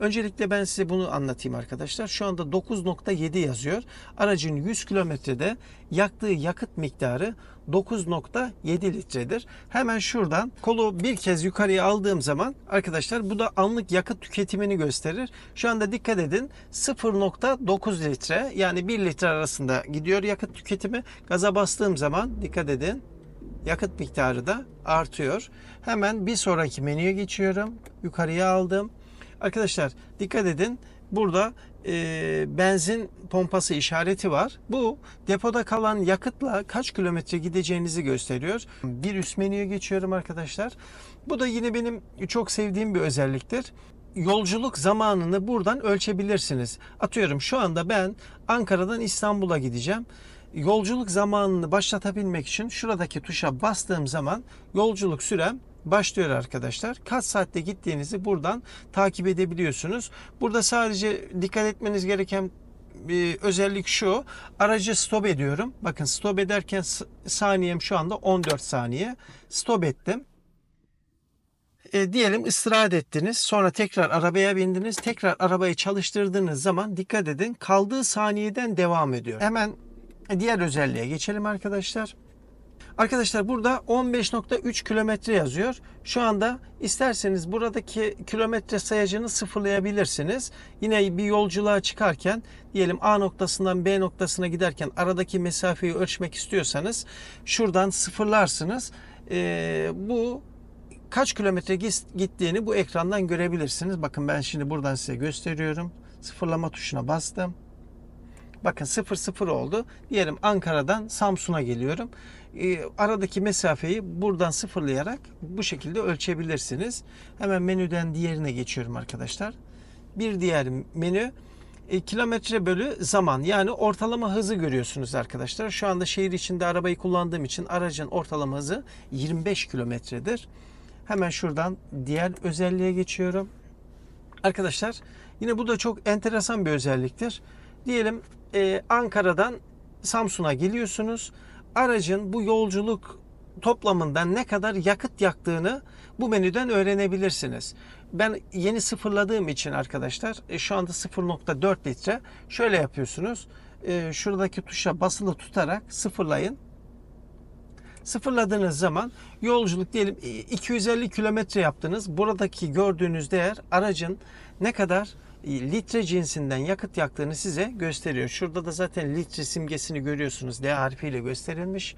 Öncelikle ben size bunu anlatayım arkadaşlar. Şu anda 9.7 yazıyor. Aracın 100 kilometrede yaktığı yakıt miktarı 9.7 litredir. Hemen şuradan kolu bir kez yukarıya aldığım zaman arkadaşlar bu da anlık yakıt tüketimini gösterir. Şu anda dikkat edin 0.9 litre yani 1 litre arasında gidiyor yakıt tüketimi. Gaza bastığım zaman dikkat edin yakıt miktarı da artıyor. Hemen bir sonraki menüye geçiyorum. Yukarıya aldım. Arkadaşlar dikkat edin. Burada e, benzin pompası işareti var. Bu depoda kalan yakıtla kaç kilometre gideceğinizi gösteriyor. Bir üst menüye geçiyorum arkadaşlar. Bu da yine benim çok sevdiğim bir özelliktir yolculuk zamanını buradan ölçebilirsiniz. Atıyorum şu anda ben Ankara'dan İstanbul'a gideceğim. Yolculuk zamanını başlatabilmek için şuradaki tuşa bastığım zaman yolculuk sürem başlıyor arkadaşlar. Kaç saatte gittiğinizi buradan takip edebiliyorsunuz. Burada sadece dikkat etmeniz gereken bir özellik şu. Aracı stop ediyorum. Bakın stop ederken saniyem şu anda 14 saniye. Stop ettim e, diyelim istirahat ettiniz. Sonra tekrar arabaya bindiniz. Tekrar arabayı çalıştırdığınız zaman dikkat edin kaldığı saniyeden devam ediyor. Hemen diğer özelliğe geçelim arkadaşlar. Arkadaşlar burada 15.3 kilometre yazıyor. Şu anda isterseniz buradaki kilometre sayacını sıfırlayabilirsiniz. Yine bir yolculuğa çıkarken diyelim A noktasından B noktasına giderken aradaki mesafeyi ölçmek istiyorsanız şuradan sıfırlarsınız. Ee, bu kaç kilometre gittiğini bu ekrandan görebilirsiniz. Bakın ben şimdi buradan size gösteriyorum. Sıfırlama tuşuna bastım. Bakın 0-0 oldu. Diyelim Ankara'dan Samsun'a geliyorum. Ee, aradaki mesafeyi buradan sıfırlayarak bu şekilde ölçebilirsiniz. Hemen menüden diğerine geçiyorum arkadaşlar. Bir diğer menü e, kilometre bölü zaman yani ortalama hızı görüyorsunuz arkadaşlar. Şu anda şehir içinde arabayı kullandığım için aracın ortalama hızı 25 kilometredir. Hemen şuradan diğer özelliğe geçiyorum. Arkadaşlar yine bu da çok enteresan bir özelliktir. Diyelim e, Ankara'dan Samsun'a geliyorsunuz. Aracın bu yolculuk toplamından ne kadar yakıt yaktığını bu menüden öğrenebilirsiniz. Ben yeni sıfırladığım için arkadaşlar e, şu anda 0.4 litre. Şöyle yapıyorsunuz. E, şuradaki tuşa basılı tutarak sıfırlayın. Sıfırladığınız zaman yolculuk diyelim 250 kilometre yaptınız. Buradaki gördüğünüz değer aracın ne kadar litre cinsinden yakıt yaktığını size gösteriyor. Şurada da zaten litre simgesini görüyorsunuz. D harfiyle gösterilmiş.